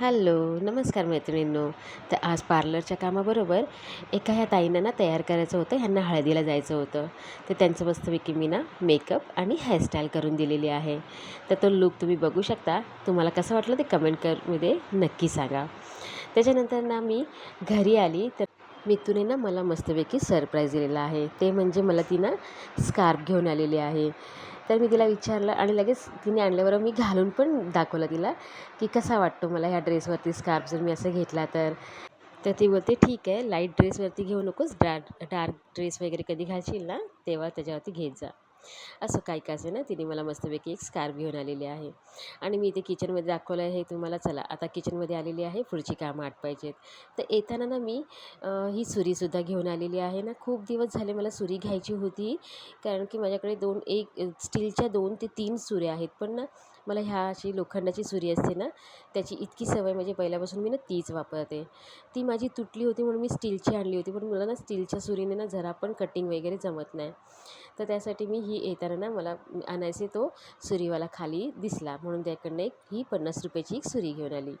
Hello नमस्कार मैत्रिणींनो. तर आज पार्लरच्या कामाबरोबर एका ह्या ताईंना ना तयार करायचं होतं ह्यांना हळदीला जायचं होतं. तर त्यांचं मस्तपैकी मी ना मेकअप आणि हेअरस्टाईल करून दिलेली आहे. तर तो लुक तुम्ही बघू शकता. तुम्हाला कसं वाटलं ते कमेंट करमध्ये नक्की सांगा. त्याच्यानंतर ना मी घरी आली तर मितूने ना मला मस्तपैकी सरप्राईज दिलेला आहे. ते म्हणजे मला ती ना स्कार्फ घेऊन आलेली आहे. तर मी तिला विचारलं आणि लगेच तिने आणल्यावर मी घालून पण दाखवलं तिला की कसा वाटतो मला ह्या ड्रेसवरती स्कार्फ जर मी असं घेतला तर. तर ती बोलते ठीक आहे लाइट ड्रेसवरती घेऊ नकोस डार्क डार्क ड्रेस वगैरे कधी घालशील ना तेव्हा त्याच्यावरती घेत जा. असं काय काय असेल ना तिने मला मस्तपैकी एक स्कार्फ घेऊन आलेली आहे. आणि मी इथे किचनमध्ये दाखवलं आहे तुम्हाला चला आता किचनमध्ये आलेली आहे पुढची कामं आटपायची आहेत. तर येताना ना मी ही सुरीसुद्धा घेऊन आलेली आहे ना. खूप दिवस झाले मला सुरी घ्यायची होती कारण की माझ्याकडे दोन एक स्टीलच्या दोन ते तीन सुऱ्या आहेत. पण ना मला ह्या अशी लोखंडाची सुरी असते ना त्याची इतकी सवय म्हणजे पहिल्यापासून मी ना तीच वापरते. ती माझी तुटली होती म्हणून मी स्टीलची आणली होती पण मला ना स्टीलच्या सुरीने ना जरा पण कटिंग वगैरे जमत नाही. तर त्यासाठी मी ही येताना ना मला आणायचे तो सुरीवाला खाली दिसला म्हणून त्याकडनं एक ही पन्नास रुपयाची एक सुरी घेऊन आली.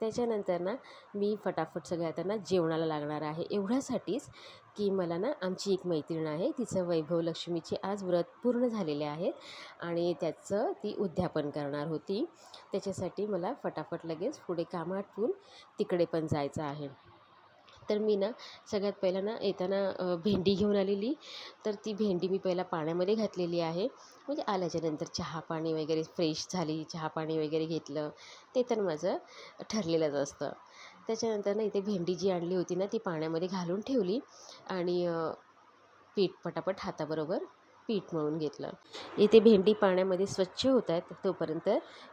त्याच्यानंतर ना मी फटाफट सगळ्या त्यांना जेवणाला लागणार आहे. एवढ्यासाठीच की मला ना आमची एक मैत्रीण आहे तिचं वैभव लक्ष्मीचे आज व्रत पूर्ण झालेले आहेत आणि त्याचं ती उद्यापन करणार होती. त्याच्यासाठी मला फटाफट लगेच पुढे काम आटपून तिकडे पण जायचं आहे. तर मी ना सगळ्यात पहिला ना येताना भेंडी घेऊन आलेली. तर ती भेंडी मी पहिला पाण्यामध्ये घातलेली आहे. म्हणजे आल्याच्यानंतर चहा पाणी वगैरे फ्रेश झाली चहा पाणी वगैरे घेतलं. ते तर माझं ठरलेलंच असतं. त्याच्यानंतर ना इथे भेंडी जी आणली होती ना ती पाण्यामध्ये घालून ठेवली आणि पीठ पटापट हाताबरोबर पीठ मळून घेतलं. इथे भेंडी पाण्यामध्ये स्वच्छ होत आहेत तोपर्यंत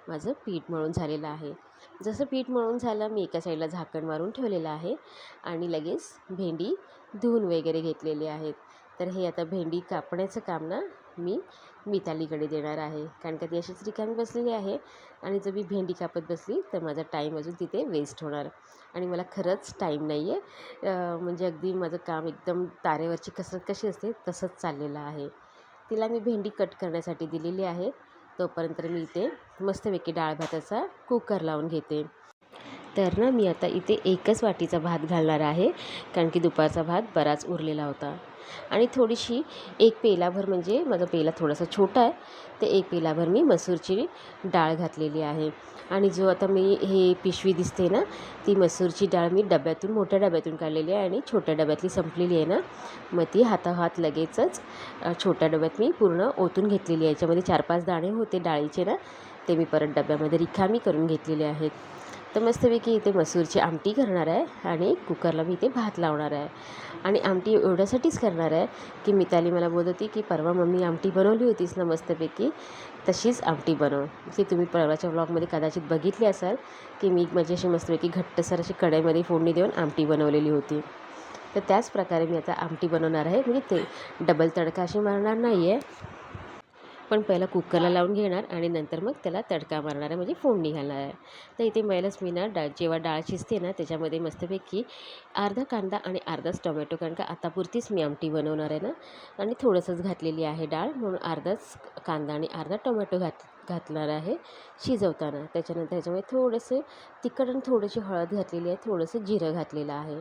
माझं पीठ मळून झालेलं आहे. जसं पीठ मळून झालं मी एका साईडला झाकण मारून ठेवलेलं आहे आणि लगेच भेंडी धुवून वगैरे घेतलेली आहेत. तर हे आता भेंडी कापण्याचं काम ना मी मितालीकडे देणार आहे. कारण का ती अशीच रिकामी बसलेली आहे आणि जर मी भेंडी कापत बसली तर माझा टाईम अजून तिथे वेस्ट होणार. आणि मला खरंच टाईम नाही आहे म्हणजे अगदी माझं काम एकदम तारेवरची कसरत कशी असते तसंच चाललेलं आहे. तिला मी भेंडी कट करण्यासाठी दिलेली आहे. तोपर्यंत मी इथे मस्तपैकी डाळ भाताचा कुकर लावून घेते. तर ना मी आता इथे एकच वाटीचा भात घालणार आहे कारण की दुपारचा भात बराच उरलेला होता. आणि थोडीशी एक पेलाभर म्हणजे माझा पेला थोडासा छोटा आहे ते एक पेलाभर मी मसूरची डाळ घातलेली आहे. आणि जो आता मी हे पिशवी दिसते ना ती मसूरची डाळ मी डब्यातून मोठ्या डब्यातून काढलेली आहे आणि छोट्या डब्यातली संपलेली आहे ना मग ती हाताहात लगेचच छोट्या डब्यात मी पूर्ण ओतून घेतलेली आहे. याच्यामध्ये चार पाच दाणे होते डाळीचे ना ते मी परत डब्यामध्ये रिकामी करून घेतलेले आहेत. तर मस्तपैकी इथे मसूरची आमटी करणार आहे आणि कुकरला मी इथे भात लावणार आहे. आणि आमटी एवढ्यासाठीच करणार आहे की मिताली मला बोलत होती की परवा मम्मी आमटी बनवली होतीस ना मस्तपैकी तशीच आमटी बनव. की तुम्ही परवाच्या ब्लॉगमध्ये कदाचित बघितली असाल की मी माझी अशी मस्तपैकी घट्टसर अशी कढईमध्ये फोडणी देऊन आमटी बनवलेली होती. तर त्याच प्रकारे मी आता आमटी बनवणार आहे. म्हणजे ते डबल तडका अशी मारणार नाही आहे पण पहिला कुकरला लावून घेणार आणि नंतर मग त्याला तडका मारणार आहे म्हणजे फोडणी घालणार आहे. तर इथे पहिलंच मी ना डाळ जेव्हा डाळ शिजते ना त्याच्यामध्ये मस्तपैकी अर्धा कांदा आणि अर्धाच टोमॅटो कारण का आतापुरतीच मी आमटी बनवणार आहे ना आणि थोडंसंच घातलेली आहे डाळ म्हणून अर्धाच कांदा आणि अर्धा टोमॅटो घात घातणार आहे शिजवताना. त्याच्यानंतर ह्याच्यामध्ये थोडंसं तिखट आणि थोडीशी हळद घातलेली आहे थोडंसं जिरं घातलेलं आहे.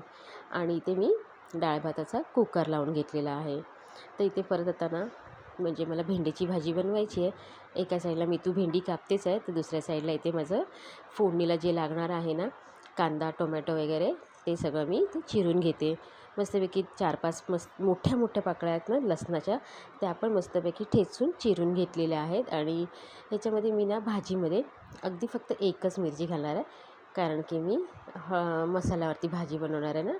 आणि इथे मी डाळ भाताचा कुकर लावून घेतलेला आहे. तर इथे परत आता ना म्हणजे मला भेंडीची भाजी बनवायची आहे. एका साईडला मी तू भेंडी कापतेच आहे तर दुसऱ्या साईडला इथे माझं फोडणीला जे लागणार आहे ना कांदा टोमॅटो वगैरे ते सगळं मी ते चिरून घेते. मस्तपैकी चार पाच मस्त मोठ्या मोठ्या पाकळ्या आहेत ना लसणाच्या त्या पण मस्तपैकी ठेचून चिरून घेतलेल्या आहेत. आणि ह्याच्यामध्ये मी ना भाजीमध्ये अगदी फक्त एकच मिरची घालणार आहे कारण की मी ह मसाल्यावरती भाजी बनवणार आहे ना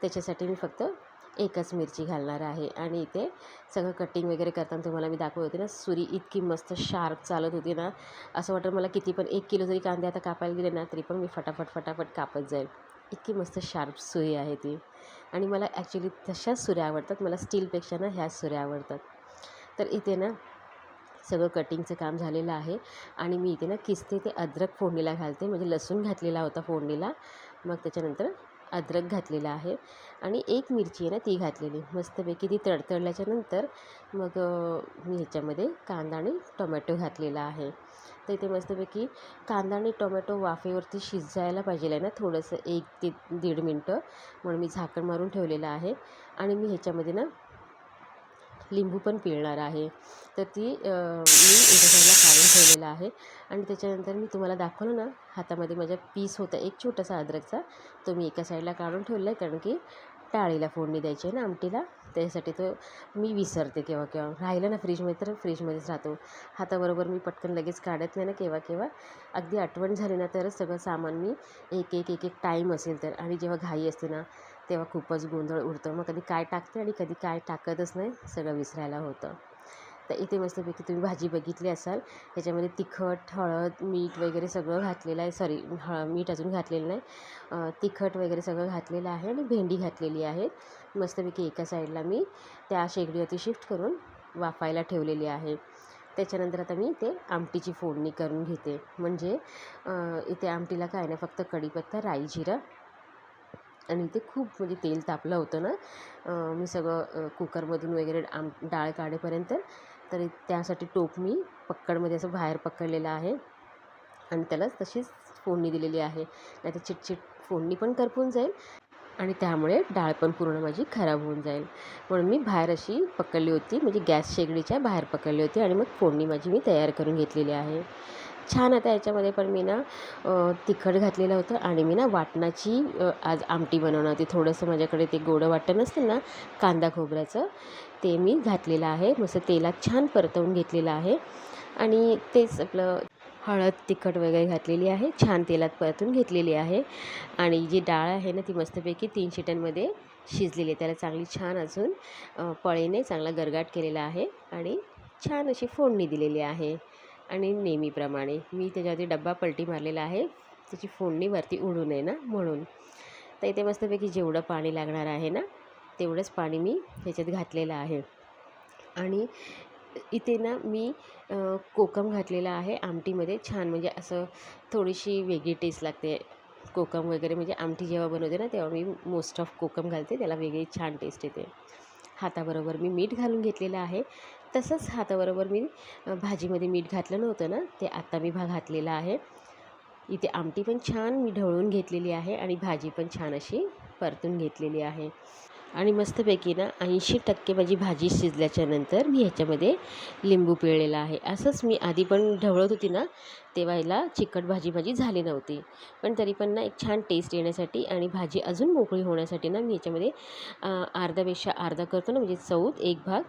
त्याच्यासाठी मी फक्त एकच मिरची घालणार आहे. आणि इथे सगळं कटिंग वगैरे करताना तुम्हाला मी दाखवत होते ना सुरी इतकी मस्त शार्प चालत होती ना. असं वाटतं मला किती पण एक किलो जरी कांदे आता कापायला गेले ना तरी पण मी फटाफट फटाफट कापत जाईल. इतकी मस्त शार्प सुरी आहे ती. आणि मला ॲक्च्युली तशाच सुऱ्या आवडतात. मला स्टीलपेक्षा ना ह्याच सुऱ्या आवडतात. तर इथे ना सगळं कटिंगचं काम झालेलं आहे. आणि मी इथे ना किस्ते ते अद्रक फोडणीला घालते. म्हणजे लसूण घातलेला होता फोडणीला. मग त्याच्यानंतर अद्रक घातलेला आहे आणि एक मिरची आहे ना ती घातलेली. मस्तपैकी ती तडतडल्याच्यानंतर मग मी ह्याच्यामध्ये कांदा आणि टोमॅटो घातलेला आहे. तर इथे मस्तपैकी कांदा आणि टोमॅटो वाफेवरती शिजायला पाहिजे आहे ना थोडंसं एक ते दीड मिनटं. म्हणून मी झाकण मारून ठेवलेलं आहे. आणि मी ह्याच्यामध्ये ना लिंबू पण पिळणार आहे. तर ती मी एका साईडला काढून ठेवलेलं आहे. आणि त्याच्यानंतर मी तुम्हाला दाखवलं ना हातामध्ये माझ्या पीस होता एक छोटासा अद्रकचा. तो मी एका साईडला काढून ठेवला आहे कारण की टाळीला फोडणी द्यायची आहे ना आमटीला. त्यासाठी तो मी विसरते केव्हा केव्हा. राहिलं ना फ्रीजमध्ये तर फ्रीजमध्येच राहतो. हाताबरोबर मी पटकन लगेच काढत नाही ना केव्हा केव्हा. अगदी आठवण झाली ना तरच सगळं सामान मी एक एक एक एक टाईम असेल तर. आणि जेव्हा घाई असते ना तेव्हा खूपच गोंधळ उडतो. मग कधी काय टाकते आणि कधी काय टाकतच नाही सगळं विसरायला होतं. तर इथे मस्तपैकी तुम्ही भाजी बघितली असाल. त्याच्यामध्ये तिखट हळद मीठ वगैरे सगळं घातलेलं आहे. सॉरी हळ मीठ अजून घातलेलं नाही. तिखट वगैरे सगळं घातलेलं आहे आणि भेंडी घातलेली आहे. मस्तपैकी एका साईडला मी त्या शेगडीवरती शिफ्ट करून वाफायला ठेवलेली आहे. त्याच्यानंतर आता मी इथे आमटीची फोडणी करून घेते. म्हणजे इथे आमटीला काय नाही फक्त कढीपत्ता राई जिरं आणि ते खूप म्हणजे तेल तापलं होतं ना. मी सगळं कुकरमधून वगैरे आम डाळ काढेपर्यंत. तरी त्यासाठी टोप मी पक्कडमध्ये असं बाहेर पकडलेलं आहे. आणि त्याला तशीच फोडणी दिलेली आहे. नाही तर चिटचिट फोडणी पण करपून जाईल. आणि त्यामुळे डाळ पण पूर्ण माझी खराब होऊन जाईल. म्हणून मी बाहेर अशी पकडली होती. म्हणजे गॅस शेगडीच्या बाहेर पकडली होती. आणि मग फोडणी माझी मी तयार करून घेतलेली आहे. छान आता याच्यामध्ये पण मी ना तिखट घातलेलं होतं आणि मी ना वाटणाची आज आमटी बनवणार होती. थोडंसं माझ्याकडे ते गोडं वाटण असतं ना कांदा खोबऱ्याचं ते मी घातलेलं आहे. मस्त तेलात छान परतवून घेतलेलं आहे. आणि तेच आपलं हळद तिखट वगैरे घातलेली आहे. छान तेलात परतून घेतलेली आहे. आणि जी डाळ आहे ना ती मस्तपैकी तीन शिट्यांमध्ये शिजलेली आहे. त्याला चांगली छान अजून पळीने चांगला गरगाट केलेला आहे. आणि छान अशी फोडणी दिलेली आहे. आणि नेहमीप्रमाणे मी त्याच्यावरती डब्बा पलटी मारलेला आहे. त्याची फोडणी वरती उडू नये ना म्हणून. तर इथे मस्तपैकी जेवढं पाणी लागणार आहे ना तेवढंच पाणी मी ह्याच्यात घातलेलं आहे. आणि इथे ना मी कोकम घातलेला आहे आमटीमध्ये. छान म्हणजे असं थोडीशी वेगळी टेस्ट लागते. कोकम वगैरे म्हणजे आमटी जेव्हा बनवते ना तेव्हा मी मोस्ट ऑफ कोकम घालते. त्याला वेगळी छान टेस्ट येते. हाताबरोबर मी मीठ घालून घेतलेलं आहे. तसंच हाताबरोबर मी भाजीमध्ये मीठ घातलं नव्हतं ना ते आत्ता मी भा घातलेला आहे. इथे आमटी पण छान मी ढवळून घेतलेली आहे आणि भाजी पण छान अशी परतून घेतलेली आहे. आणि मस्तपैकी ना ऐंशी टक्के माझी भाजी शिजल्याच्या नंतर मी ह्याच्यामध्ये लिंबू पिळलेला आहे. असंच मी आधी पण ढवळत होती ना तेव्हा याला चिकट भाजी माझी झाली नव्हती. पण तरी पण ना एक छान टेस्ट येण्यासाठी आणि भाजी अजून मोकळी होण्यासाठी ना मी ह्याच्यामध्ये अर्धापेक्षा अर्धा करतो ना म्हणजे चौथ एक भाग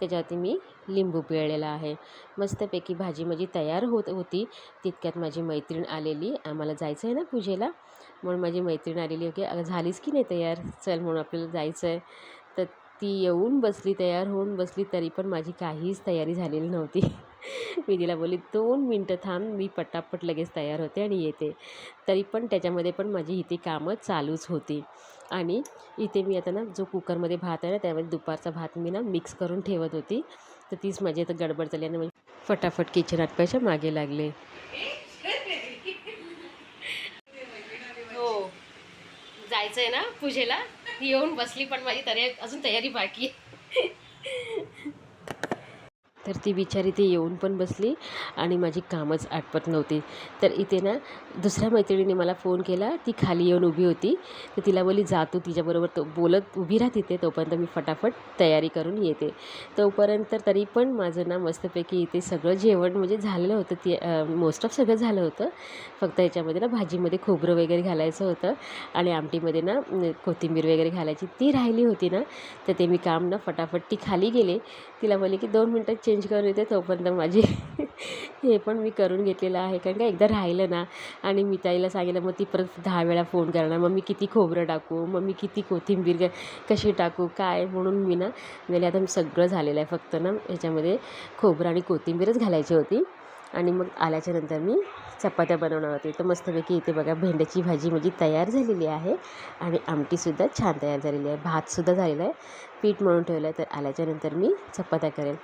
त्याच्यावरती मी लिंबू पिळलेला आहे. मस्तपैकी भाजी माझी तयार होत होती. तितक्यात माझी मैत्रीण आलेली. आम्हाला जायचं आहे ना पूजेला? म्हणून माझी मैत्रीण आलेली ओके अगं झालीच की नाही तयार? चल म्हणून आपल्याला जायचं आहे तर ती येऊन बसली तयार होऊन बसली तरी पण माझी काहीच तयारी झालेली नव्हती. मी तिला बोलली दोन मिनटं थांब मी पटापट लगेच तयार होते आणि येते. तरी पण त्याच्यामध्ये पण माझी इथे कामं चालूच होती. आणि इथे मी आता ना जो कुकरमध्ये भात आहे ना त्यामध्ये दुपारचा भात मी ना मिक्स करून ठेवत होती. तर तीच माझी आता गडबड झाली आणि म्हणजे फटाफट किचन आटपायच्या मागे लागले. हो. जायचं आहे ना पूजेला. येऊन बसली पण माझी तरी अजून तयारी बाकी आहे. तर ती बिचारी ती येऊन पण बसली आणि माझी कामच आटपत नव्हती. तर इथे ना दुसऱ्या मैत्रिणीने मला फोन केला ती खाली येऊन उभी होती. तर तिला बोली जा तू तिच्याबरोबर तो बोलत उभी राहते तिथे तोपर्यंत मी फटाफट तयारी करून येते. तोपर्यंत तरी पण माझं ना मस्तपैकी इथे सगळं जेवण म्हणजे झालेलं होतं. ती मोस्ट ऑफ सगळं झालं होतं. फक्त याच्यामध्ये ना भाजीमध्ये खोबरं वगैरे घालायचं होतं आणि आमटीमध्ये ना कोथिंबीर वगैरे घालायची ती राहिली होती ना तर ते मी काम ना फटाफट ती खाली गेले. तिला बोले की दोन मिनटात चेंज करून येते तोपर्यंत माझी हे पण मी करून घेतलेलं आहे. कारण का एकदा राहिलं ना आणि मी ताईला सांगितलं मग ती परत दहा वेळा फोन करणार. मग मी किती खोबरं टाकू? मग मी किती कोथिंबीर कशी टाकू? काय? म्हणून मी ना म्हणजे आता सगळं झालेलं आहे फक्त ना याच्यामध्ये खोबरं आणि कोथिंबीरच घालायची होती. आणि मग आल्याच्यानंतर मी चपात्या बनवणार होते. तर मस्तपैकी इथे बघा भेंड्याची भाजी माझी तयार झालेली आहे. आणि आमटीसुद्धा छान तयार झालेली आहे. भातसुद्धा झालेला आहे. पीठ म्हणून ठेवलं आहे. तर आल्याच्यानंतर मी चपात्या करेल.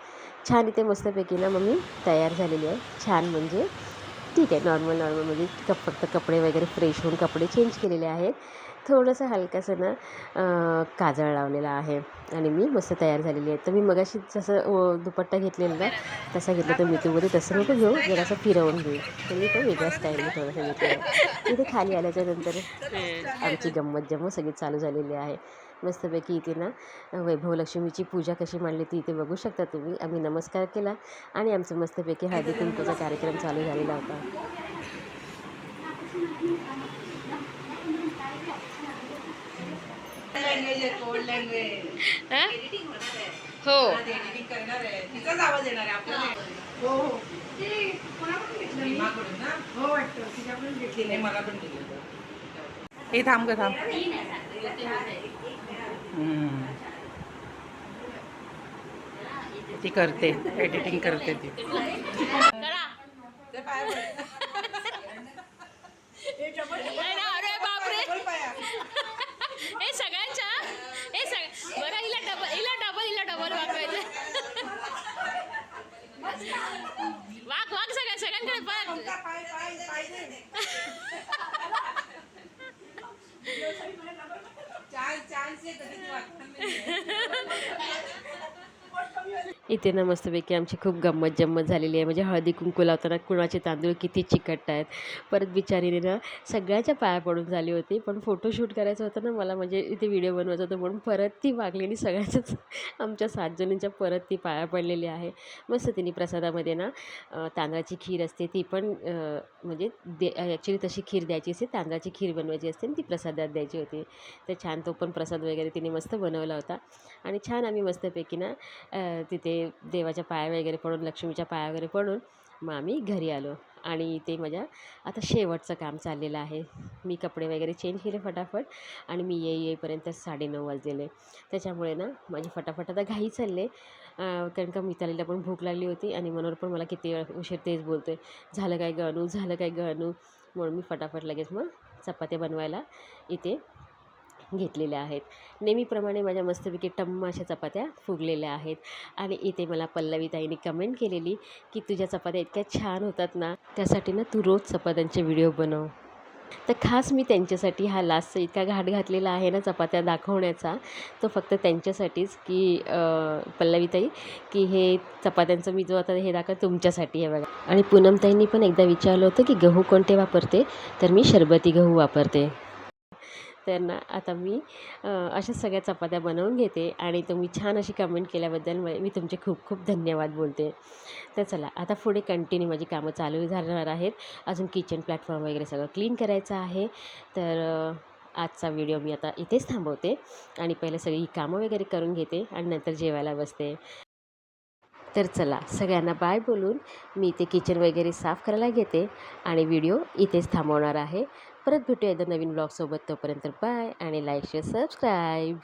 छान इथे मस्तपैकी ना मग मी तयार झालेली आहे. छान म्हणजे ठीक आहे नॉर्मल नॉर्मल म्हणजे कप फक्त कपडे वगैरे फ्रेश होऊन कपडे चेंज केलेले आहेत. थोडंसं हलकंसं ना काजळ लावलेला आहे आणि मी मस्त तयार झालेली आहे. तर मी मगाशी जसं दुपट्टा घेतलेला ना तसा घेतला तर मितूमध्ये तसं नको घेऊ जरासं फिरवून घेऊ. तर मी तो वेगळ्या स्टाईलने थोडंसं घेतलं इथे खाली आल्याच्यानंतर आमची गंमत जम्मत सगळी चालू झालेली आहे. मस्तपैकी इथे ना वैभव लक्ष्मीची पूजा कशी मांडली ती इथे बघू शकता तुम्ही. आम्ही नमस्कार केला आणि आमचं मस्तपैकी हळदी कुंकूचा कार्यक्रम चालू झालेला होता. हा? एडिटिंग होणार आहे हो. एडिटिंग करणार आहे तिचाच आवाज येणार आहे आपल्याला. हो हो. ते कोणाकडून घेतलं रीमाकडून ना हो हे थांब का थांब. ती करते एडिटिंग करते ती. अरे बापरे. हे सगळ्यांच्या हे सग बरं हिला डबल हिला डबल हिला डबल वागवायचं सगळ्या सगळ्यांकडे बघ 哈哈哈哈。इथे ना मस्तपैकी आमची खूप गंमत जम्मत झालेली आहे. म्हणजे हळदी कुंकू लावताना कुणाचे तांदूळ किती चिकट आहेत? परत बिचारीने ना सगळ्याच्या पाया पडून झाली होती. पण फोटोशूट करायचं होतं ना मला म्हणजे इथे व्हिडिओ बनवायचा होता म्हणून परत ती वागलेली सगळ्याच्याच आमच्या सात जणींच्या परत ती पाया पडलेली आहे. मस्त तिने प्रसादामध्ये ना तांदळाची खीर असते ती पण म्हणजे दे ॲक्च्युली तशी खीर द्यायची असते. तांदळाची खीर बनवायची असते आणि ती प्रसादात द्यायची होती. तर छान तो पण प्रसाद वगैरे तिने मस्त बनवला होता. आणि छान आम्ही मस्तपैकी ना तिथे ते देवाच्या पाया वगैरे पडून लक्ष्मीच्या पाया वगैरे पडून मग आम्ही घरी आलो. आणि ते माझ्या आता शेवटचं काम चाललेलं आहे. मी कपडे वगैरे चेंज केले फटाफट आणि मी ये येईपर्यंत साडेनऊ वाजलेले. त्याच्यामुळे ना माझी फटाफट आता घाई चालले. कारण का मितालीला पण भूक लागली होती आणि मनोहर पण मला किती वेळ उशीर तेच बोलतो आहे झालं काय गणू झालं काय गणू म्हणून मी फटाफट लगेच मग चपात्या बनवायला इथे घेतलेल्या आहेत. नेहमीप्रमाणे माझ्या मस्तपैकी टम्म अशा चपात्या फुगलेल्या आहेत. आणि इथे मला पल्लवीताईने कमेंट केलेली की तुझ्या चपात्या इतक्या छान होतात ना त्यासाठी ना तू रोज चपात्यांचे व्हिडिओ बनव. तर खास मी त्यांच्यासाठी हा लास्टचा इतका घाट घातलेला आहे ना चपात्या दाखवण्याचा तो फक्त त्यांच्यासाठीच की पल्लवीताई की हे चपात्यांचं मी जो आता हे दाखव तुमच्यासाठी आहे बघा. आणि पूनमताईंनी पण एकदा विचारलं होतं की गहू कोणते वापरते? तर मी शरबती गहू वापरते. तर ना आता मी अशा सगळ्या चपात्या बनवून घेते आणि तुम्ही छान अशी कमेंट केल्याबद्दल म- मी तुमचे खूप खूप धन्यवाद बोलते. तर चला आता पुढे कंटिन्यू माझी कामं चालू झाणार आहेत. अजून किचन प्लॅटफॉर्म वगैरे सगळं क्लीन करायचं आहे. तर आजचा व्हिडिओ मी आता इथेच थांबवते आणि पहिले सगळी कामं वगैरे करून घेते आणि नंतर जेवायला बसते. तर चला सगळ्यांना बाय बोलून मी इथे किचन वगैरे साफ करायला घेते आणि व्हिडिओ इथेच थांबवणार आहे. परत भेटूया एकदा नवीन ब्लॉगसोबत तोपर्यंत बाय आणि लाईक शेअर सबस्क्राईब